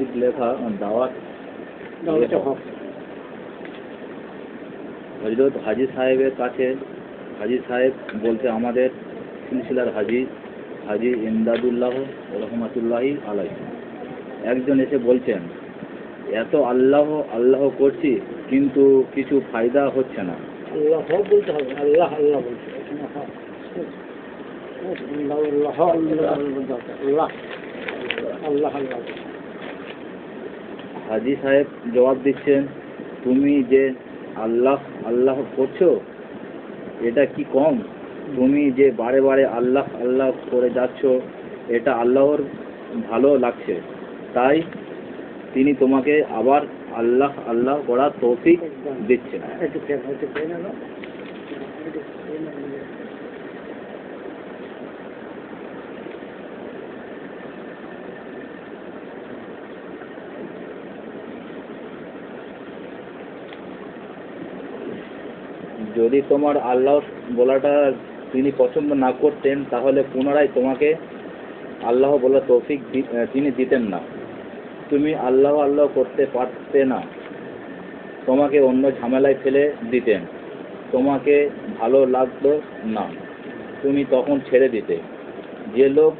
Complete লেখা দাওয়াত হজরত হাজি সাহেবের কাছে হাজি সাহেব বলতে আমাদের সিলসিলার হাজি হাজি ইমদাদুল্লাহ রহমাতুল্লাহি আলাই একজন এসে বলছেন এত আল্লাহ আল্লাহ করছি কিন্তু কিছু ফায়দা হচ্ছে না। আল্লাহ বলতে হবে আল্লাহ আল্লাহ বলতে আল্লাহ আল্লাহ আল্লাহ আল্লাহ হাজি সাহেব জবাব দিচ্ছেন, তুমি যে আল্লাহ আল্লাহ করছ, এটা কি কম? তুমি যে বারে বারে আল্লাহ আল্লাহ করে যাচ্ছ, এটা আল্লাহর ভালো লাগছে। তাই তিনি তোমাকে আবার আল্লাহ আল্লাহ করার তৌফিক দিচ্ছেন একটু খেয়ে একটু খেয়ে নেব একটু খেয়ে নেব। যদি তোমার আল্লাহ বলাটা তিনি পছন্দ না করতেন, তাহলে পুনরায় তোমাকে আল্লাহ বলার তৌফিক তিনি দিতেন না। তুমি আল্লাহ আল্লাহ করতে পারতে না। তোমাকে অন্য ঝামেলায় ফেলে দিতেন। তোমাকে ভালো লাগতো না। তুমি তখন ছেড়ে দিতে। যে লোক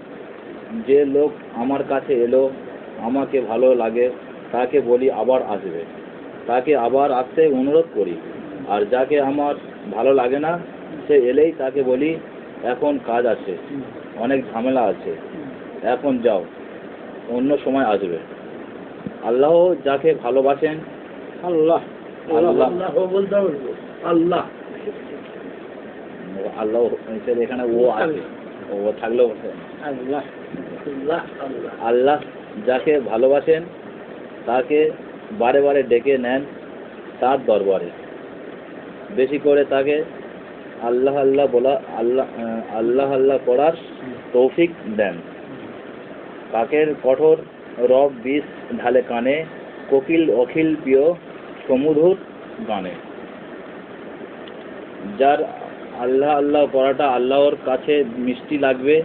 যে লোক আমার কাছে এলো, আমাকে ভালো লাগে, তাকে বলি আবার আসবে। তাকে আবার আসতে অনুরোধ করি। আর যাকে আমার ভালো লাগে না সে এলেই তাকে বলি এখন কাজ আছে অনেক ঝামেলা আছে এখন যাও অন্য সময় আসবে। আল্লাহ যাকে ভালোবাসেন আল্লাহ আল্লাহ। আল্লাহ। আল্লাহ। এখানে ও আছে ও থাকলেও আল্লাহ। আল্লাহ যাকে ভালোবাসেন তাকে বারে বারে ডেকে নেন তার দরবারে। বেশি করে তাকে আল্লাহ আল্লাহ বলা আল্লাহ আল্লাহ আল্লাহ করার তৌফিক দেন। কাকের কঠোর রব বিষ ঢালে কানে কোকিল অখিল প্রিয় সমুধুর গানে। যার আল্লাহ আল্লাহ করাটা আল্লাহর কাছে মিষ্টি লাগবে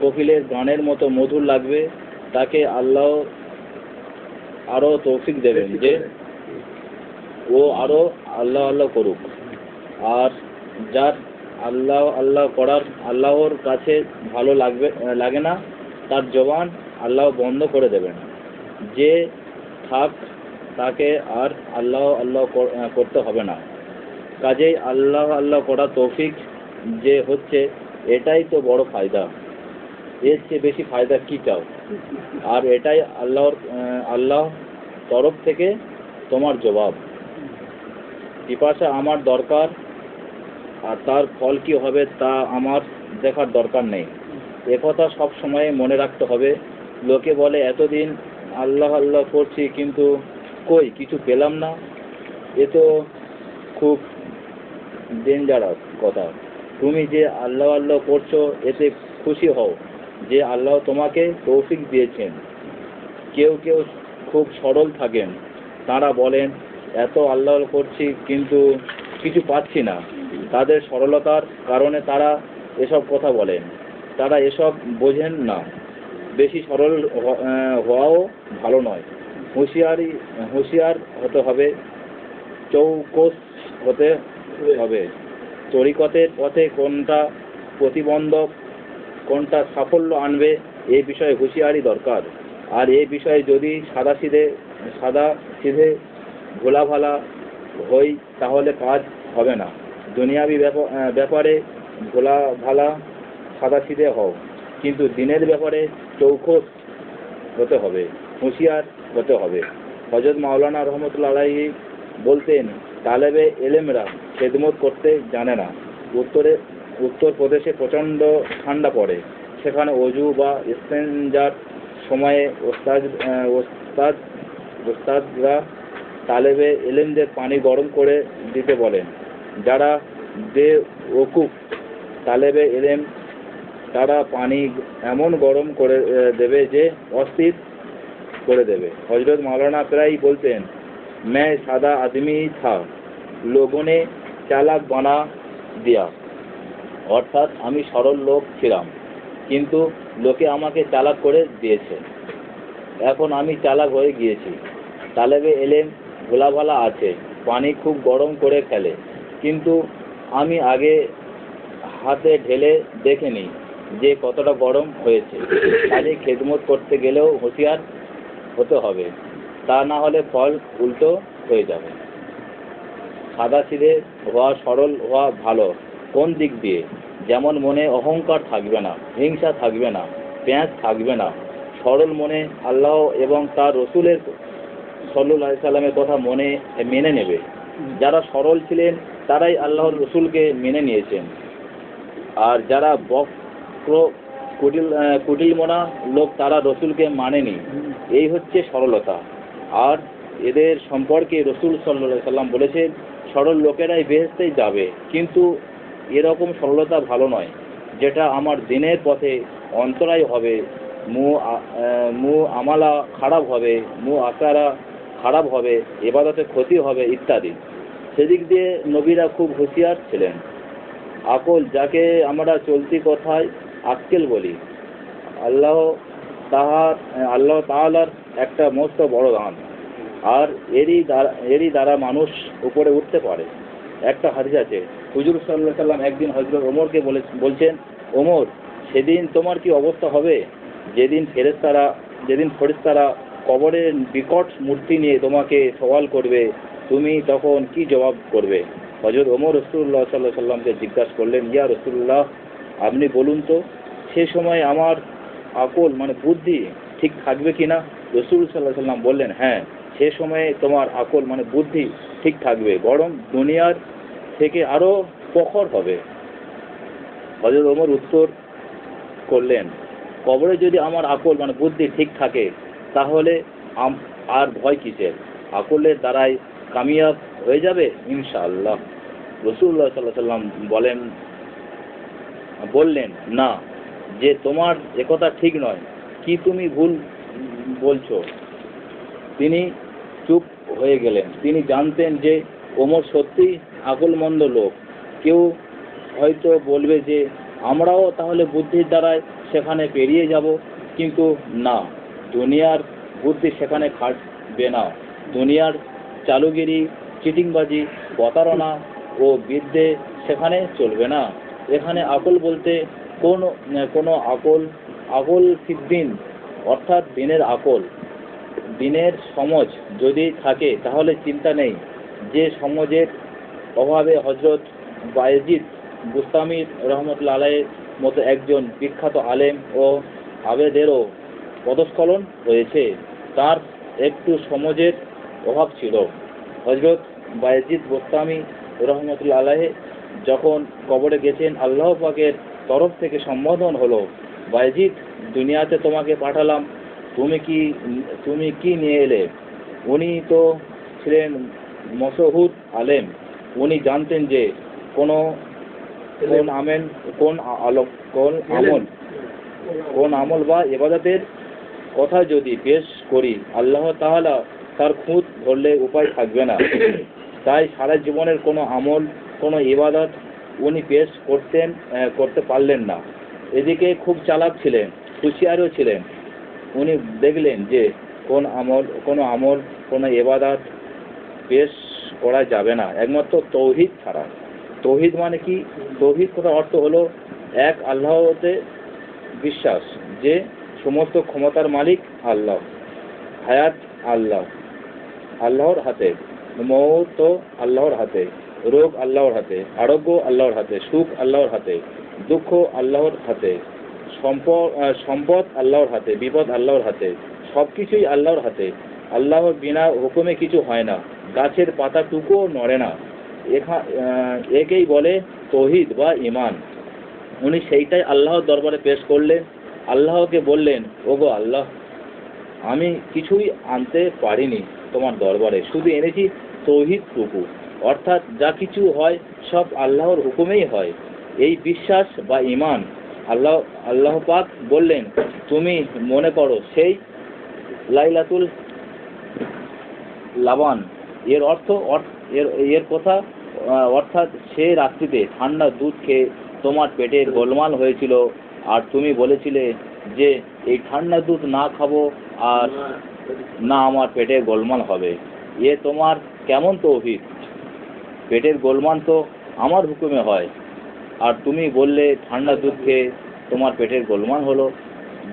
কোকিলের গানের মতো মধুর লাগবে তাকে আল্লাহ আরও তৌফিক দেবেন। যে ও আরও আল্লাহ আল্লাহ করুক। আর যার আল্লাহ আল্লাহ করার আল্লাহর কাছে ভালো লাগবে, লাগে না, তার জবান আল্লাহ বন্ধ করে দেবেন। যে থাক, তাকে আর আল্লাহ আল্লাহ করতে হবে না। কাজেই আল্লাহ আল্লাহ করা তৌফিক যে হচ্ছে, এটাই তো বড় ফায়দা। এর চেয়ে বেশি ফায়দা কি চাও? আর এটাই আল্লাহর আল্লাহ তরফ থেকে তোমার জবাব। পিপাসা আমার দরকার, আর তার ফল কি হবে তা আমার দেখার দরকার নেই। একথা সব সময় মনে রাখতে হবে। লোকে বলে, এতদিন আল্লাহ আল্লাহ করছি, কিন্তু কই, কিছু পেলাম না? এ তো খুব ডেঞ্জারাস কথা। তুমি যে আল্লাহ আল্লাহ করছ, এতে খুশি হও। যে আল্লাহ তোমাকে তৌফিক দিয়েছেন। কেউ কেউ খুব সরল থাকেন। তারা বলেন এত আল্লাহ করছি, কিন্তু কিছু পাচ্ছি না। তাদের সরলতার কারণে তারা এসব কথা বলেন। তারা এসব বোঝেন না। বেশি সরল হওয়াও ভালো নয়। হুঁশিয়ারি, হুঁশিয়ার হতে হবে, চৌকস হতে হবে। তরিকতের পথে কোনটা প্রতিবন্ধক, কোনটা সাফল্য আনবে এই বিষয়ে হুঁশিয়ারি দরকার। আর এই বিষয়ে যদি সাদা সিধে সাদা সিধে ভোলাভালা হই, তাহলে কাজ হবে না। দুনিয়াবি ব্যাপ- ব্যাপারে ভোলা ভালা হও, কিন্তু দিনের ব্যাপারে চৌখস হতে হবে, হুঁশিয়ার হতে হবে। হজরত মাওলানা রহমতুল্লাহ আলাহি বলতেন, তালেবে এলেমরা খেদমত করতে জানে না। উত্তরে, উত্তরপ্রদেশে প্রচণ্ড ঠান্ডা পড়ে। সেখানে অজু বা ইস্তেঞ্জার সময়ে ওস্তাদ ওস্তাদ, ওস্তাদরা তালেবে এলেমদের পানি গরম করে দিতে বলেন যারা বে ওকুফ তালেবে এলেম তারা পানি এমন গরম করে আহ, দেবে যে অস্থির করে দেবে হজরত মাওলানা প্রায় বলতেন मैं सादा आदमी था लोगों ने চালাক বানা দিয়া অর্থাৎ আমি সরল লোক ছিলাম কিন্তু লোকে আমাকে চালাক করে দিয়েছে এখন আমি চালাক হয়ে গিয়েছি তালেবে এলেম ভোলাভালা আছে, পানি খুব গরম করে ফেলে। কিন্তু আমি আগে হাতে ঢেলে দেখে নিই যে কতটা গরম হয়েছে। কাজে খেদমত করতে গেলেও হুঁশিয়ার হতে হবে। তা না হলে ফল উল্টো হয়ে যাবে। সাদা সিধে হওয়া সরল হওয়া ভালো। কোন দিক দিয়ে? যেমন মনে অহংকার থাকবে না, হিংসা থাকবে না, প্যাঁচ থাকবে না। সরল মনে আল্লাহ এবং তার রসুলের সল্লুল্লাহ সাল্লামের কথা মনে মেনে নেবে। যারা সরল ছিলেন তারাই আল্লাহর রসুলকে মেনে নিয়েছেন। আর যারা বক্র কুটিল আহ, কুটিলমনা লোক তারা রসুলকে মানেনি। এই হচ্ছে সরলতা। আর এদের সম্পর্কে রসুল সাল্লাহ সাল্লাম বলেছেন সরল লোকেরাই বেহেস্তেই যাবে। কিন্তু এরকম সরলতা ভালো নয়। যেটা আমার দিনের পথে অন্তরায় হবে মু মু আমালা খারাপ হবে মু আকারা খারাপ হবে, এবাদতে ক্ষতি হবে ইত্যাদি। সেদিক দিয়ে নবীরা খুব হুঁশিয়ার ছিলেন। আকল, যাকে আমরা চলতি কথায় আক্কেল বলি, আল্লাহ তাহার, আল্লাহ তাআলার একটা মস্ত বড় দান। আর এরই দ্বারা এরই দ্বারা মানুষ উপরে উঠতে পারে। একটা হাদিস আছে, হুজুর সাল্লাহ সাল্লাম একদিন হজরত ওমরকে বলে, বলছেন, ওমর, সেদিন তোমার কি অবস্থা হবে? যেদিন ফেরেস্তারা যেদিন ফেরেস্তারা কবরের বিকট মূর্তি নিয়ে তোমাকে সওয়াল করবে, তুমি তখন কি জবাব করবে? হজরত ওমর রসুল্লাহ সাল্লাহ সাল্লামকে জিজ্ঞাসা করলেন, ইয়া রসুল্লাহ আপনি বলুন তো, সে সময় আমার আকল মানে বুদ্ধি ঠিক থাকবে কি না রসুল সাল্লাহ সাল্লাম বললেন হ্যাঁ সে সময়ে তোমার আকল মানে বুদ্ধি ঠিক থাকবে, বরং দুনিয়ার থেকে আরও প্রখর হবে। হজরত ওমর উত্তর করলেন, কবরে যদি আমার আকল মানে বুদ্ধি ঠিক থাকে তাহলে আর ভয় কিসের? আকলের দ্বারাই কামিয়াব হয়ে যাবে? ইনশাআল্লাহ। রসুল্লাহ সাল্লাহ সাল্লাম বলেন, বললেন, না, যে তোমার একথা ঠিক নয়। কি তুমি ভুল বলছো? তিনি চুপ হয়ে গেলেন। তিনি জানতেন যে ওমর সত্যি আকলমন্দ লোক। কেউ হয়তো বলবে যে, আমরাও তাহলে বুদ্ধির দ্বারাই সেখানে পেরিয়ে যাব। কিন্তু না। দুনিয়ার বুদ্ধি সেখানে খাটবে না। দুনিয়ার চালুগিরি, চিটিংবাজি, প্রতারণা ও বিদ্যে সেখানে চলবে না। এখানে আকল বলতে কোন, কোনো আকল আকল সিদ্দিন, অর্থাৎ দিনের আকল। দিনের সমাজ যদি থাকে, তাহলে চিন্তা নেই। যে সমাজের অভাবে হজরত বায়েজিদ বুস্তামি রহমতুল্লা আলাইয়ের মতো একজন বিখ্যাত আলেম ও আবেদেরও পদস্খলন হয়েছে। তার একটু সমাজের অভাব ছিল। হজরত বায়েজিদ বোস্তামি রহমতুল্লা আলাহ যখন কবরে গেছেন, আল্লাহ পাকের তরফ থেকে সম্বোধন হলো, বায়েজিদ, দুনিয়াতে তোমাকে পাঠালাম। তুমি কি তুমি কি নিয়ে এলে? উনি তো ছিলেন মসহুদ আলেম। উনি জানতেন যে কোনো, কোন আমেন কোন আলো, কোন আমল কোন আমল বা ইবাদতের কথা যদি পেশ করি, আল্লাহ তাআলা তার খুঁত ধরলে উপায় থাকবে না। তাই সারা জীবনের কোনো আমল, কোনো ইবাদত উনি পেশ করতেন করতে পারলেন না। এদিকে খুব চালাক ছিলেন, হুঁশিয়ারও ছিলেন। উনি দেখলেন যে কোন আমল, কোনো আমল, কোনো এবাদাত পেশ করা যাবে না। একমাত্র তৌহিদ ছাড়া। তৌহিদ মানে কি? তৌহিদ কথার অর্থ হলো এক আল্লাহতে বিশ্বাস যে সমস্ত ক্ষমতার মালিক আল্লাহ, হায়াত আল্লাহ, আল্লাহর হাতে, মৌত আল্লাহর হাতে, রোগ আল্লাহর হাতে, আরোগ্য আল্লাহর হাতে, সুখ আল্লাহর হাতে, দুঃখ আল্লাহর হাতে, সম্পদ সম্পদ আল্লাহর হাতে, বিপদ আল্লাহর হাতে সব কিছুই আল্লাহর হাতে। আল্লাহর বিনা হুকুমে কিছু হয় না, গাছের পাতাটুকুও নড়ে না। একেই বলে তহিদ বা ইমান উনি সেইটাই আল্লাহর দরবারে পেশ করলেন আল্লাহকে বললেন, ওগো আল্লাহ, আমি কিছুই আনতে পারিনি তোমার দরবারে। শুধু এনেছি তৌহিদ টুকু। অর্থাৎ যা কিছু হয় সব আল্লাহর হুকুমেই হয়। এই বিশ্বাস বা ইমান আল্লাহ আল্লাহ পাক বললেন, তুমি মনে করো সেই লাইলাতুল লাবান। এর অর্থ এর এর কথা অর্থাৎ সে রাত্রিতে ঠান্ডা দুধ খেয়ে তোমার পেটের গোলমাল হয়েছিল। আর তুমি বলেছিলে যে এই ঠান্ডা দুধ না খাব আর না আমার পেটে গোলমাল হবে। এ তোমার কেমন তো তৌহিদ পেটের গোলমাল তো আমার হুকুমে হয়। আর তুমি বললে ঠান্ডা দুধ খেয়ে তোমার পেটের গোলমাল হলো।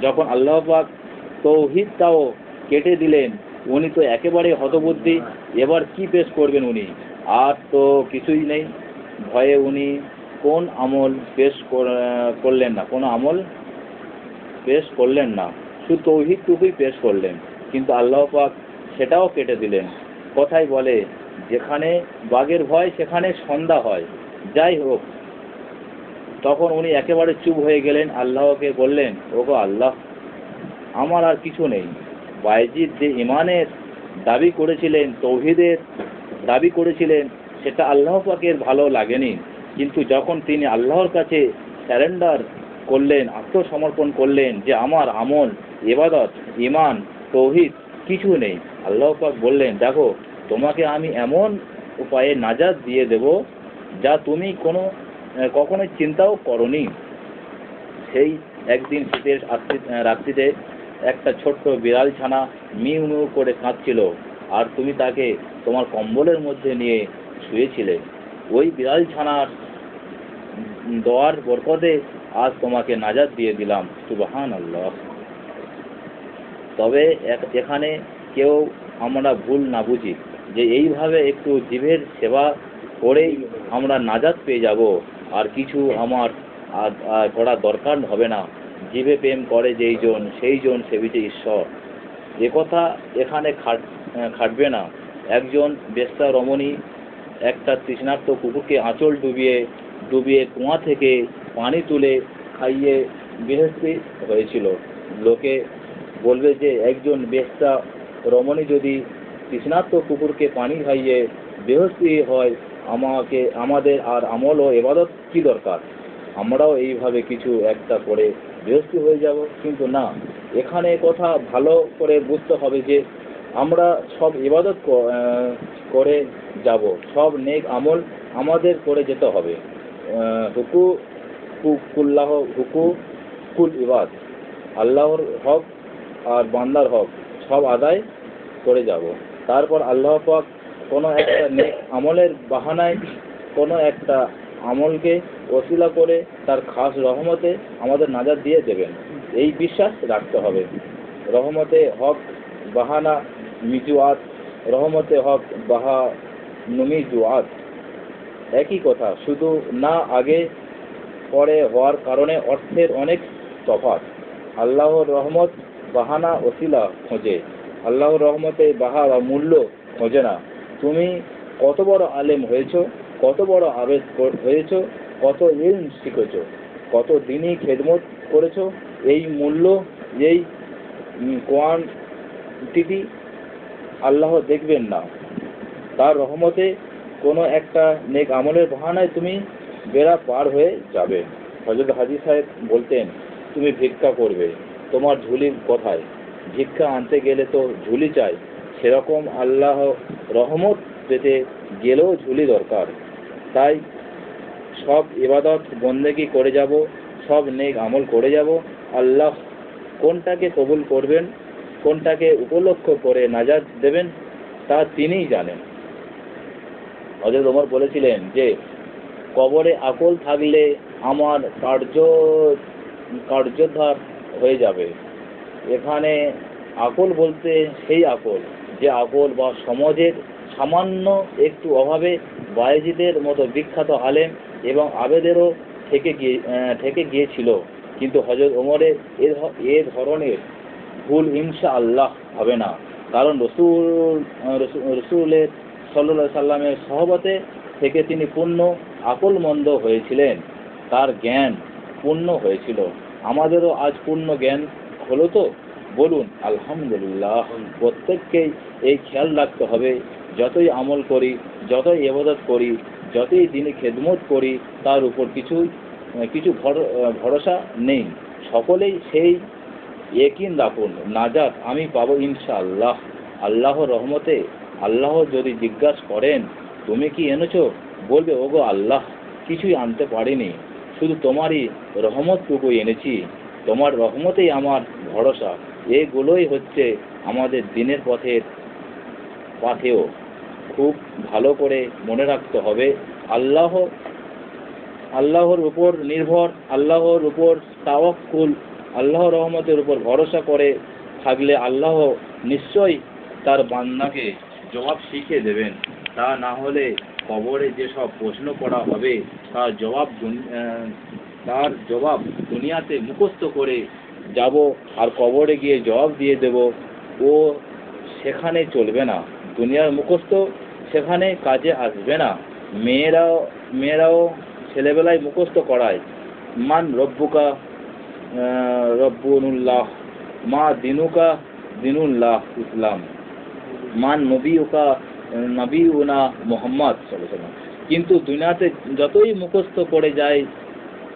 যখন আল্লাহ পাক তৌহিদটাও কেটে দিলেন, উনি তো একেবারে হতবুদ্ধি। এবার কি পেশ করবেন উনি? আর তো কিছুই নেই। ভয়ে উনি কোন আমল পেশ করলেন না, কোনো আমল পেশ করলেন না। শুধু তৌহিদটুকুই পেশ করলেন, কিন্তু আল্লাহ পাক সেটাও কেটে দিলেন। কথাই বলে, যেখানে বাঘের ভয়, সেখানে সন্ধ্যা হয়। যাই হোক, তখন উনি একেবারে চুপ হয়ে গেলেন, আল্লাহকে বললেন, ওগো আল্লাহ, আমার আর কিছু নেই। বাইজিদ যে ইমানের দাবি করেছিলেন, তৌহিদের দাবি করেছিলেন, সেটা আল্লাহ পাকের ভালো লাগেনি। কিন্তু যখন তিনি আল্লাহর কাছে স্যারেন্ডার করলেন, আত্মসমর্পণ করলেন যে আমার আমল এবাদত ইমান তৌহিদ কিছু নেই, আল্লাহ পাক বললেন, দেখো, তোমাকে আমি এমন উপায়ে নাজাদ দিয়ে দেব যা তুমি কোনো কখনোই চিন্তাও করনি। সেই একদিন শীতের রাত্রি- রাত্রিতে একটা ছোট্ট বিড়াল ছানা মিউ মিউ করে কাঁদছিল আর তুমি তাকে তোমার কম্বলের মধ্যে নিয়ে শুয়েছিলে। ওই বিড়াল ছানার দোয়ার বরকতে আজ তোমাকে নাজাদ দিয়ে দিলাম। সুবাহান আল্লাহ তবে এখানে কেউ আমরা ভুল না বুঝি যে এইভাবে একটু জীবের সেবা করেই আমরা নাজাদ পেয়ে যাব। আর কিছু আমার করা দরকার হবে না। জীবে প্রেম করে যেই জন, সেই জন সেবিছে ঈশ্বর। একথা এখানে খাট খাটবে না। একজন বেশ্যা রমণী একটা তৃষ্ণার্ত কুকুরকে আঁচল ডুবিয়ে ডুবিয়ে কুয়া থেকে পানি তুলে খাইয়ে গৃহস্থী হয়েছিল। লোকে বলবে যে, একজন বেশ্যা রমণী যদি তৃষ্ণার্ত কুকুরকে পানি খাইয়ে বেহস্তি হয়, আমাকে, আমাদের আর আমল ও এবাদত কি দরকার? আমরাও এইভাবে কিছু একটা করে বেহস্তি হয়ে যাব। কিন্তু না, এখানে কথা ভালো করে বুঝতে হবে যে, আমরা সব ইবাদত করে যাব। সব নেক আমল আমাদের করে যেতে হবে। হুকু কুল্লাহ, হুকু কুল ইবাদ। আল্লাহর হক আর বান্দার হক সব আদায় করে যাব। তারপর আল্লাহ পাক কোনো একটা আমলের বাহানায় কোনো একটা আমলকে ওসিলা করে তার খাস রহমতে আমাদের নাজার দিয়ে দেবেন। এই বিশ্বাস রাখতে হবে। রহমতে হক বাহানা মিজুয়াত, রহমতে হক বাহা নুমিজুয়াত একই কথা, শুধু না আগে, পরে হওয়ার কারণে অর্থের অনেক তফাৎ। আল্লাহর রহমত বাহানা ওসিলা খোঁজে। আল্লাহর রহমতে বাহা বা মূল্য খোঁজে না। তুমি কত বড় আলেম হয়েছো, কত বড় আবেদ হয়েছ, কত ইলম শিখেছ, কত দিনই খেদমত করেছ, এই মূল্য, এই কোয়ান্টিটি আল্লাহ দেখবেন না। তার রহমতে কোনো একটা নেক আমলের বাহানায় তুমি বেড়া পার হয়ে যাবে। হজরত হাজি সাহেব বলতেন, তুমি ভিক্ষা করবে, তোমার ঝুলি কোথায়? ভিক্ষা আনতে গেলে তো ঝুলি চাই। সেরকম আল্লাহ রহমত পেতে গেলেও ঝুলি দরকার। তাই সব ইবাদত বন্দেগি করে যাব, সব নেক আমল করে যাব। আল্লাহ কোনটাকে কবুল করবেন, কোনটাকে উপলক্ষ করে নাজাদ দেবেন, তা তিনিই জানেন। হজরত ওমর বলেছিলেন যে, কবরে আকল থাকলে আমার কার্য, কার্যোদ্ধার হয়ে যাবে। এখানে আকল বলতে সেই আকল, যে আকল বা সমাজের সামান্য একটু অভাবে বায়েজিদের মতো বিখ্যাত আলেম এবং আবেদেরও থেকে গিয়ে থেকে গিয়েছিল। কিন্তু হজরত ওমরের এ ধরনের ভুল ইনশা আল্লাহ হবে না। কারণ রসুল, রসুলের সাল্লা সাল্লামের সহবতে থেকে তিনি পূর্ণ আকলমন্দ হয়েছিলেন। তার জ্ঞান পূর্ণ হয়েছিল। আমাদেরও আজ পূর্ণ জ্ঞান হলো তো? বলুন, আলহামদুলিল্লাহ। প্রত্যেককেই এই খেয়াল রাখতে হবে, যতই আমল করি, যতই এবাদত করি, যতই দিনে খেদমত করি, তার উপর কিছু কিছু ভর- ভরসা নেই। সকলেই সেই একিন রাখুন। নাজাত আমি পাবো ইনশাআল্লাহ। আল্লাহ রহমতে আল্লাহ যদি জিজ্ঞাসা করেন, তুমি কি এনেছো? বলবে, ওগো আল্লাহ, কিছুই আনতে পারিনি। শুধু তোমারই রহমতটুকু এনেছি। তোমার রহমতেই আমার ভরসা। এগুলোই হচ্ছে আমাদের দিনের পথের পাথেও খুব ভালো করে মনে রাখতে হবে, আল্লাহ, আল্লাহর উপর নির্ভর, আল্লাহর উপর তাওয়াক্কুল আল্লাহ রহমতের উপর ভরসা করে থাকলে আল্লাহ নিশ্চয়ই তার বান্দাকে জবাব শিখিয়ে দেবেন। তা না হলে কবরে যেসব প্রশ্ন করা হবে তার জবাব তার জবাব দুনিয়াতে মুখস্থ করে যাব আর কবরে গিয়ে জবাব দিয়ে দেব। ও সেখানে চলবে না। দুনিয়ার মুখস্থ সেখানে কাজে আসবে না। মেয়েরাও মেয়েরাও ছেলেবেলায় মুখস্থ করায়। মান রব্বুকা আহ, রব্বুনুল্লাহ মা দিনুকা দিনুল্লাহ ইসলাম। মান নবী ওকা নবী নবীউনা মোহাম্মদ কিন্তু দুনিয়াতে যতই মুখস্থ করে যায়,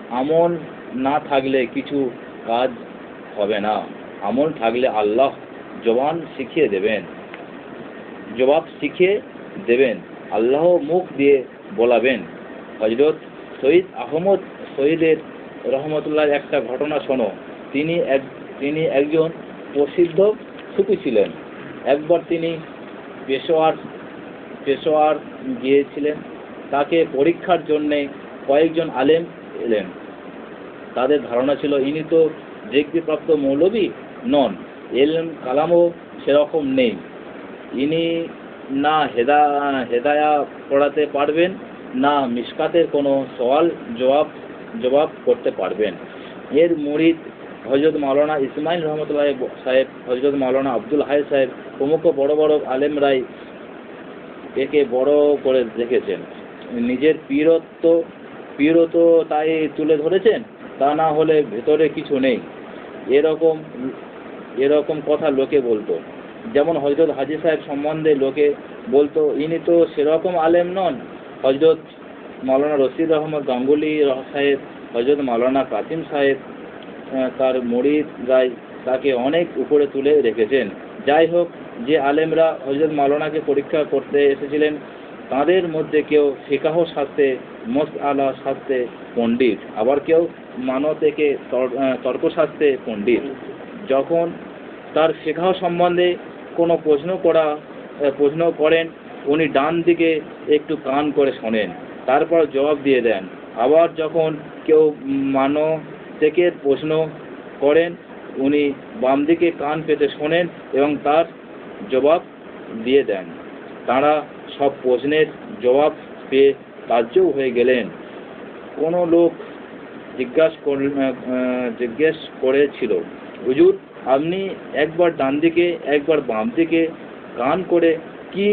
আমল না থাকলে কিছু কাজ হবে না। আমল থাকলে আল্লাহ জবান শিখিয়ে দেবেন। জবাব শিখিয়ে দেবেন। আল্লাহ মুখ দিয়ে বলাবেন। হজরত সঈদ আহমদ শহীদের রহমতুল্লাহ একটা ঘটনা শোনো। তিনি এক, তিনি একজন প্রসিদ্ধ সুফি ছিলেন। একবার তিনি পেশোয়ার পেশোয়ার গিয়েছিলেন। তাকে পরীক্ষার জন্যে কয়েকজন আলেম এলেন। তাদের ধারণা ছিল, ইনি তো ডিগ্রিপ্রাপ্ত মৌলবী নন, এলম কালামও সেরকম নেই। ইনি না হেদা, হেদায়া পড়াতে পারবেন, না মিসকাতের কোনো সওয়াল জবাব জবাব করতে পারবেন। এর মুরিদ হজরত মাওলানা ইসমাইল রহমতুল্লাহ সাহেব হজরত মাওলানা আব্দুল হাই সাহেব প্রমুখ বড় বড় আলেম আলেমরাই একে বড় করে দেখেছেন। নিজের পীরত্ব পীরত তাই তুলে ধরেছেন, তা না হলে ভেতরে কিছু নেই। এরকম এরকম কথা লোকে বলতো। যেমন হজরত হাজি সাহেব সম্বন্ধে লোকে বলতো, ইনি তো সেরকম আলেম নন। হজরত মাওলানা রশিদ আহমদ গাঙ্গুলি সাহেব হজরত মাওলানা কাসিম সাহেব তার মরিদ রায় তাকে অনেক উপরে তুলে রেখেছেন। যাই হোক, যে আলেমরা হজরত মাওলানাকে পরীক্ষা করতে এসেছিলেন, তাদের মধ্যে কেউ ফিকাহ শাস্ত্রে মস আলা শাস্ত্রে পণ্ডিত, আবার কেউ মানো থেকে তর্কশাস্ত্রে পণ্ডিত। যখন তার শেখাও সম্বন্ধে কোনো প্রশ্ন করা প্রশ্ন করেন, উনি ডান দিকে একটু কান করে শোনেন, তারপর জবাব দিয়ে দেন। আবার যখন কেউ মানো থেকে প্রশ্ন করেন। উনি বাম দিকে কান পেতে শোনেন এবং তার জবাব দিয়ে দেন। তারা সব প্রশ্নের জবাব পেয়ে তাজ্জব হয়ে গেলেন। কোনো লোক জিজ্ঞাসা কর জিজ্ঞেস করেছিল, হুজুর, আপনি একবার ডান দিকে একবার বাম দিকে গান করে কি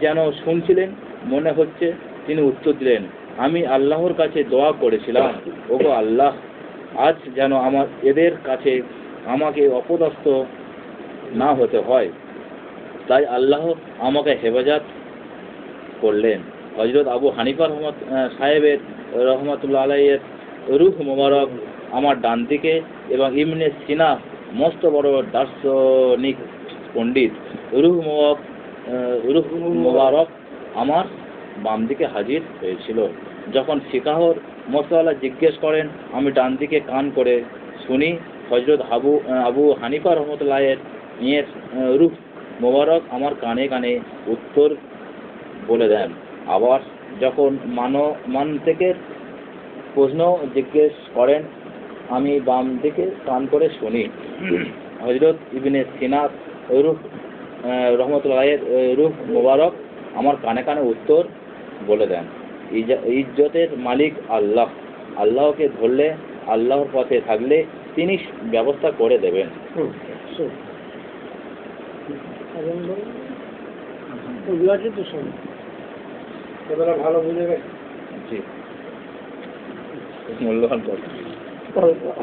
যেন শুনছিলেন? মনে হচ্ছে তিনি উত্তর দিলেন, আমি আল্লাহর কাছে দোয়া করেছিলাম। ওগো আল্লাহ। আজ যেন আমার, এদের কাছে আমাকে অপদস্থ না হতে হয়। তাই আল্লাহ আমাকে হেফাজত করলেন। হজরত আবু হানিফা রহমত সাহেবের রহমতুল্লাহ আলাইয়ের রুহ মোবারক আমার ডান দিকে এবং ইমনে সিনা মস্ত বড় দার্শনিক পণ্ডিত রুহ মোবারক রুহ মোবারক আমার বাম দিকে হাজির হয়েছিল। যখন শিকাহর মশলা জিজ্ঞেস করেন, আমি ডান দিকে কান করে শুনি হজরত আবু আবু হানিফা রহমতুল্লাহের ইয়ের রুহ মোবারক আমার কানে কানে উত্তর বলে দেন। আবার যখন মান মান থেকে প্রশ্ন জিজ্ঞেস করেন, আমি বাম দিকে কান করে শুনি। হজরত ইবিনে সিনাত রুহ রহমতুল্লাহের রুহ মোবারক আমার কানে কানে উত্তর বলে দেন। ইজ্জতের মালিক আল্লাহ। আল্লাহকে ধরলে আল্লাহর পথে থাকলে তিনি ব্যবস্থা করে দেবেন। ভালো বুঝে জি। মূল্যবান কথা।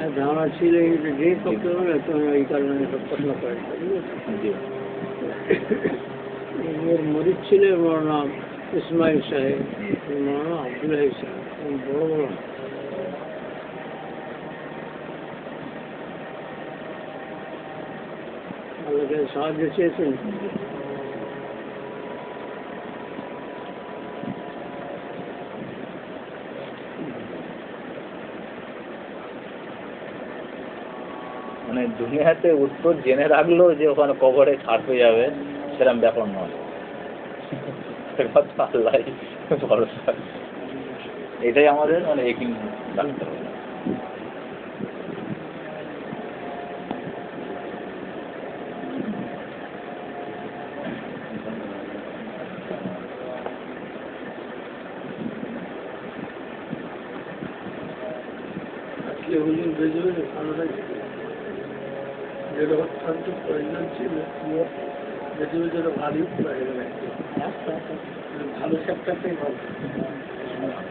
জি হ্যাঁ, ধারণা ছিল এই যে যে করতে পারবে তো এই কারণে সব প্রশ্ন করে জি এর মরিদ ছিল ওর নাম ইসমাইল সাহেব ওর নাম আব্দুল হাই সাহেব এরকম বড় বড় আল্লাহকে সাহায্য চেয়েছেন মানে দুনিয়াতে উত্তর জেনে রাখল যে ওখানে কবরে ছাড় পেয়ে যাবে সেরকম ব্যাপার নয়। আল্লাহ এটাই আমাদের মানে একিন রাখতে হবে আসলে হুজুর বেজবে যে ভালো লাগে যেটা অত্যন্ত প্রয়োজন ছিল বেজবে যেটা ভারী লাগে ভালো সেক্টরটাই ভালো